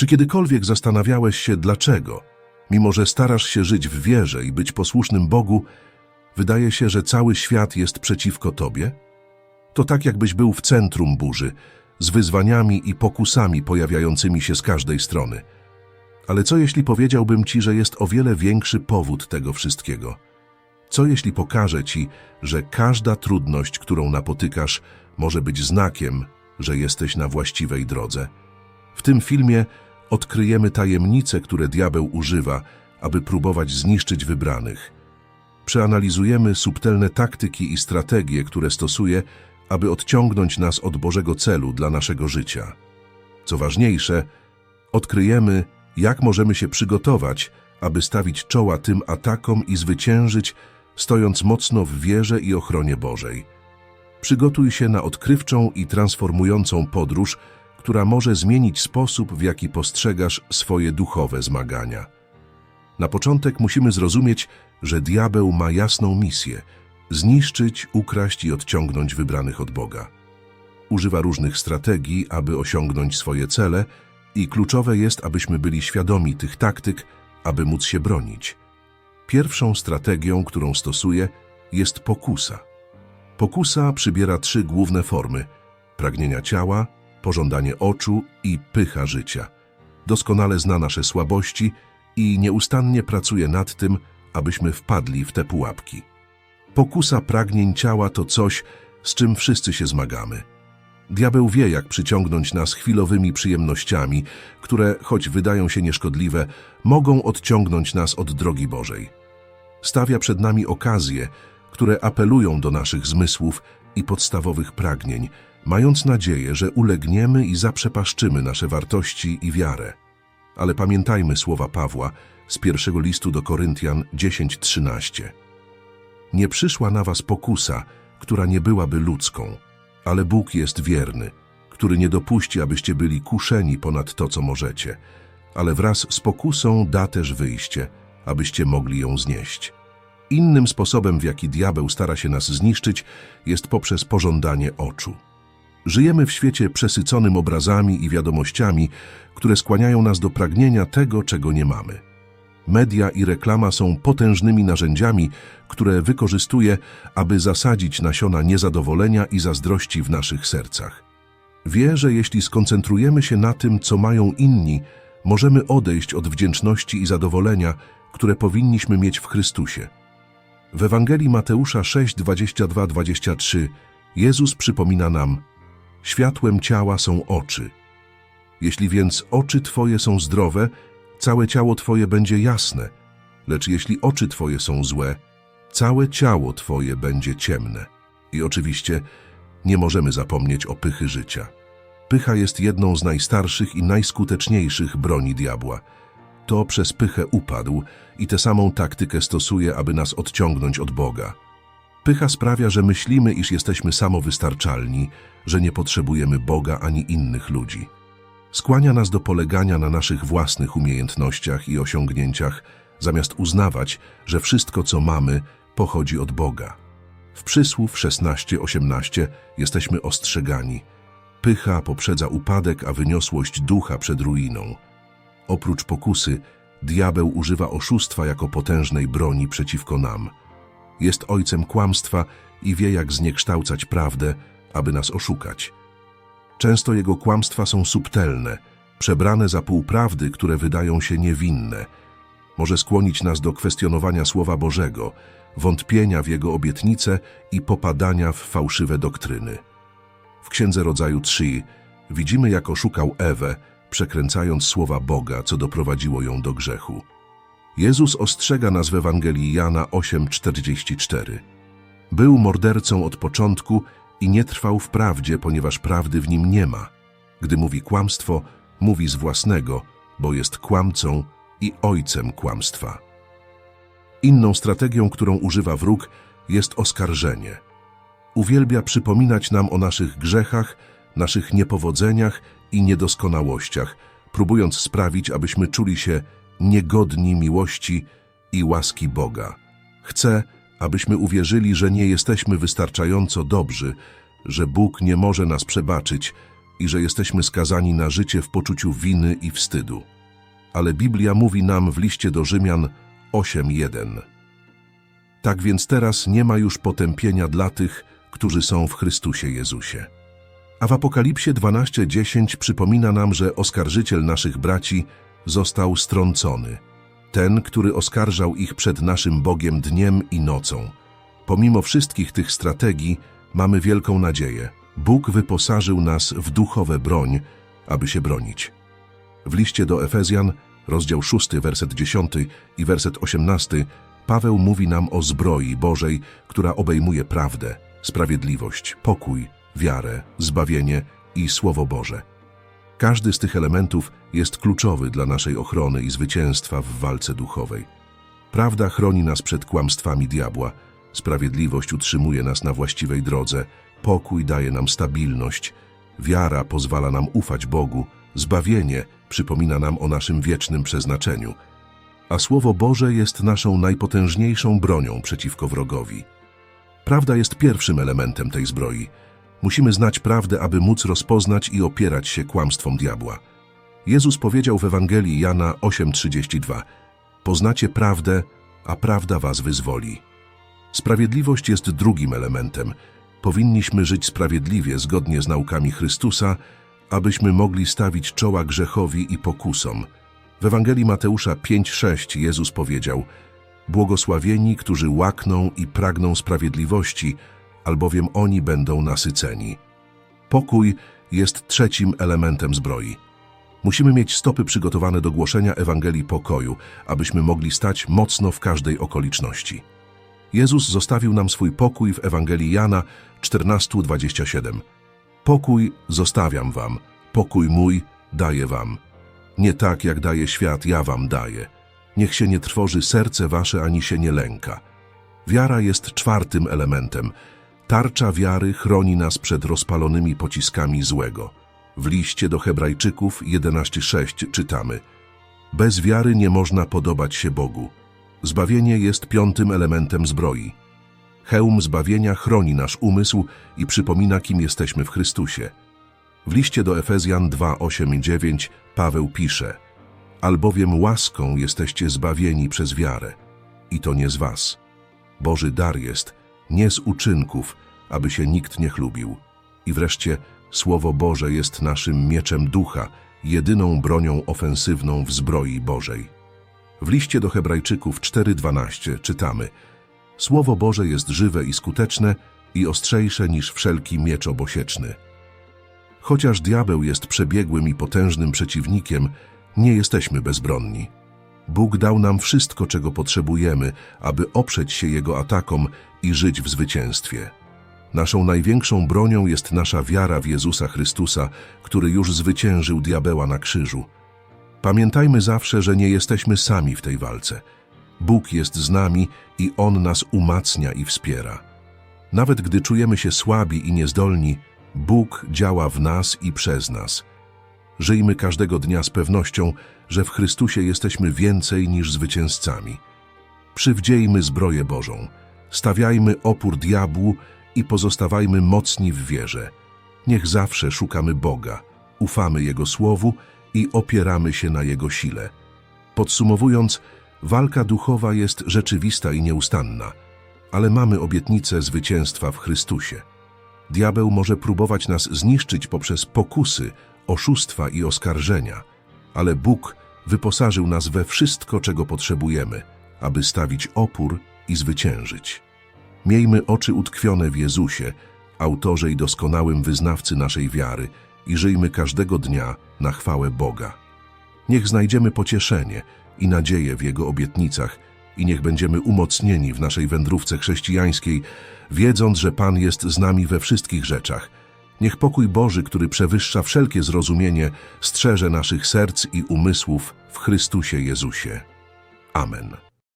Czy kiedykolwiek zastanawiałeś się, dlaczego, mimo że starasz się żyć w wierze i być posłusznym Bogu, wydaje się, że cały świat jest przeciwko tobie? To tak, jakbyś był w centrum burzy, z wyzwaniami i pokusami pojawiającymi się z każdej strony. Ale co jeśli powiedziałbym ci, że jest o wiele większy powód tego wszystkiego? Co jeśli pokażę ci, że każda trudność, którą napotykasz, może być znakiem, że jesteś na właściwej drodze? W tym filmie odkryjemy tajemnice, które diabeł używa, aby próbować zniszczyć wybranych. Przeanalizujemy subtelne taktyki i strategie, które stosuje, aby odciągnąć nas od Bożego celu dla naszego życia. Co ważniejsze, odkryjemy, jak możemy się przygotować, aby stawić czoła tym atakom i zwyciężyć, stojąc mocno w wierze i ochronie Bożej. Przygotuj się na odkrywczą i transformującą podróż, która może zmienić sposób, w jaki postrzegasz swoje duchowe zmagania. Na początek musimy zrozumieć, że diabeł ma jasną misję zniszczyć, ukraść i odciągnąć wybranych od Boga. Używa różnych strategii, aby osiągnąć swoje cele i kluczowe jest, abyśmy byli świadomi tych taktyk, aby móc się bronić. Pierwszą strategią, którą stosuje, jest pokusa. Pokusa przybiera trzy główne formy: pragnienia ciała, pożądanie oczu i pycha życia. Doskonale zna nasze słabości i nieustannie pracuje nad tym, abyśmy wpadli w te pułapki. Pokusa pragnień ciała to coś, z czym wszyscy się zmagamy. Diabeł wie, jak przyciągnąć nas chwilowymi przyjemnościami, które, choć wydają się nieszkodliwe, mogą odciągnąć nas od drogi Bożej. Stawia przed nami okazje, które apelują do naszych zmysłów i podstawowych pragnień, mając nadzieję, że ulegniemy i zaprzepaszczymy nasze wartości i wiarę. Ale pamiętajmy słowa Pawła z pierwszego listu do Koryntian 10:13. Nie przyszła na was pokusa, która nie byłaby ludzką, ale Bóg jest wierny, który nie dopuści, abyście byli kuszeni ponad to, co możecie, ale wraz z pokusą da też wyjście, abyście mogli ją znieść. Innym sposobem, w jaki diabeł stara się nas zniszczyć, jest poprzez pożądanie oczu. Żyjemy w świecie przesyconym obrazami i wiadomościami, które skłaniają nas do pragnienia tego, czego nie mamy. Media i reklama są potężnymi narzędziami, które wykorzystuje, aby zasadzić nasiona niezadowolenia i zazdrości w naszych sercach. Wie, że jeśli skoncentrujemy się na tym, co mają inni, możemy odejść od wdzięczności i zadowolenia, które powinniśmy mieć w Chrystusie. W Ewangelii Mateusza 6, 22-23 Jezus przypomina nam, światłem ciała są oczy. Jeśli więc oczy Twoje są zdrowe, całe ciało Twoje będzie jasne, lecz jeśli oczy Twoje są złe, całe ciało Twoje będzie ciemne. I oczywiście nie możemy zapomnieć o pychy życia. Pycha jest jedną z najstarszych i najskuteczniejszych broni diabła. To przez pychę upadł i tę samą taktykę stosuje, aby nas odciągnąć od Boga. Pycha sprawia, że myślimy, iż jesteśmy samowystarczalni, że nie potrzebujemy Boga ani innych ludzi. Skłania nas do polegania na naszych własnych umiejętnościach i osiągnięciach, zamiast uznawać, że wszystko, co mamy, pochodzi od Boga. W przysłów 16-18 jesteśmy ostrzegani. Pycha poprzedza upadek, a wyniosłość ducha przed ruiną. Oprócz pokusy, diabeł używa oszustwa jako potężnej broni przeciwko nam. Jest ojcem kłamstwa i wie, jak zniekształcać prawdę, aby nas oszukać. Często jego kłamstwa są subtelne, przebrane za półprawdy, które wydają się niewinne. Może skłonić nas do kwestionowania Słowa Bożego, wątpienia w jego obietnice i popadania w fałszywe doktryny. W Księdze Rodzaju 3 widzimy, jak oszukał Ewę, przekręcając słowa Boga, co doprowadziło ją do grzechu. Jezus ostrzega nas w Ewangelii Jana 8:44. Był mordercą od początku i nie trwał w prawdzie, ponieważ prawdy w nim nie ma. Gdy mówi kłamstwo, mówi z własnego, bo jest kłamcą i ojcem kłamstwa. Inną strategią, którą używa wróg, jest oskarżenie. Uwielbia przypominać nam o naszych grzechach, naszych niepowodzeniach i niedoskonałościach, próbując sprawić, abyśmy czuli się niegodni miłości i łaski Boga. Chce, abyśmy uwierzyli, że nie jesteśmy wystarczająco dobrzy, że Bóg nie może nas przebaczyć, i że jesteśmy skazani na życie w poczuciu winy i wstydu. Ale Biblia mówi nam w liście do Rzymian 8:1. Tak więc teraz nie ma już potępienia dla tych, którzy są w Chrystusie Jezusie. A w Apokalipsie 12:10 przypomina nam, że oskarżyciel naszych braci został strącony. Ten, który oskarżał ich przed naszym Bogiem dniem i nocą. Pomimo wszystkich tych strategii mamy wielką nadzieję. Bóg wyposażył nas w duchowe broń, aby się bronić. W liście do Efezjan, rozdział 6, werset 10 i werset 18, Paweł mówi nam o zbroi Bożej, która obejmuje prawdę, sprawiedliwość, pokój, wiarę, zbawienie i Słowo Boże. Każdy z tych elementów jest kluczowy dla naszej ochrony i zwycięstwa w walce duchowej. Prawda chroni nas przed kłamstwami diabła, sprawiedliwość utrzymuje nas na właściwej drodze, pokój daje nam stabilność, wiara pozwala nam ufać Bogu, zbawienie przypomina nam o naszym wiecznym przeznaczeniu, a Słowo Boże jest naszą najpotężniejszą bronią przeciwko wrogowi. Prawda jest pierwszym elementem tej zbroi. Musimy znać prawdę, aby móc rozpoznać i opierać się kłamstwom diabła. Jezus powiedział w Ewangelii Jana 8:32: Poznacie prawdę, a prawda was wyzwoli. Sprawiedliwość jest drugim elementem. Powinniśmy żyć sprawiedliwie zgodnie z naukami Chrystusa, abyśmy mogli stawić czoła grzechowi i pokusom. W Ewangelii Mateusza 5:6 Jezus powiedział: Błogosławieni, którzy łakną i pragną sprawiedliwości, albowiem oni będą nasyceni. Pokój jest trzecim elementem zbroi. Musimy mieć stopy przygotowane do głoszenia Ewangelii pokoju, abyśmy mogli stać mocno w każdej okoliczności. Jezus zostawił nam swój pokój w Ewangelii Jana 14:27. Pokój zostawiam wam, pokój mój daję wam. Nie tak, jak daje świat, ja wam daję. Niech się nie trwoży serce wasze, ani się nie lęka. Wiara jest czwartym elementem. Tarcza wiary chroni nas przed rozpalonymi pociskami złego. W liście do Hebrajczyków 11:6 czytamy: Bez wiary nie można podobać się Bogu. Zbawienie jest piątym elementem zbroi. Hełm zbawienia chroni nasz umysł i przypomina, kim jesteśmy w Chrystusie. W liście do Efezjan 2, 8 i 9 Paweł pisze Albowiem łaską jesteście zbawieni przez wiarę i to nie z was. Boży dar jest, nie z uczynków, aby się nikt nie chlubił. I wreszcie Słowo Boże jest naszym mieczem ducha, jedyną bronią ofensywną w zbroi Bożej. W liście do Hebrajczyków 4:12 czytamy Słowo Boże jest żywe i skuteczne i ostrzejsze niż wszelki miecz obosieczny. Chociaż diabeł jest przebiegłym i potężnym przeciwnikiem, nie jesteśmy bezbronni. Bóg dał nam wszystko, czego potrzebujemy, aby oprzeć się Jego atakom i żyć w zwycięstwie. Naszą największą bronią jest nasza wiara w Jezusa Chrystusa, który już zwyciężył diabeła na krzyżu. Pamiętajmy zawsze, że nie jesteśmy sami w tej walce. Bóg jest z nami i On nas umacnia i wspiera. Nawet gdy czujemy się słabi i niezdolni, Bóg działa w nas i przez nas. Żyjmy każdego dnia z pewnością, że w Chrystusie jesteśmy więcej niż zwycięzcami. Przywdziejmy zbroję Bożą, stawiajmy opór diabłu i pozostawajmy mocni w wierze. Niech zawsze szukamy Boga, ufamy Jego Słowu i opieramy się na Jego sile. Podsumowując, walka duchowa jest rzeczywista i nieustanna, ale mamy obietnicę zwycięstwa w Chrystusie. Diabeł może próbować nas zniszczyć poprzez pokusy, oszustwa i oskarżenia, ale Bóg wyposażył nas we wszystko, czego potrzebujemy, aby stawić opór i zwyciężyć. Miejmy oczy utkwione w Jezusie, autorze i doskonałym wyznawcy naszej wiary i żyjmy każdego dnia na chwałę Boga. Niech znajdziemy pocieszenie i nadzieję w Jego obietnicach i niech będziemy umocnieni w naszej wędrówce chrześcijańskiej, wiedząc, że Pan jest z nami we wszystkich rzeczach. Niech pokój Boży, który przewyższa wszelkie zrozumienie, strzeże naszych serc i umysłów w Chrystusie Jezusie. Amen.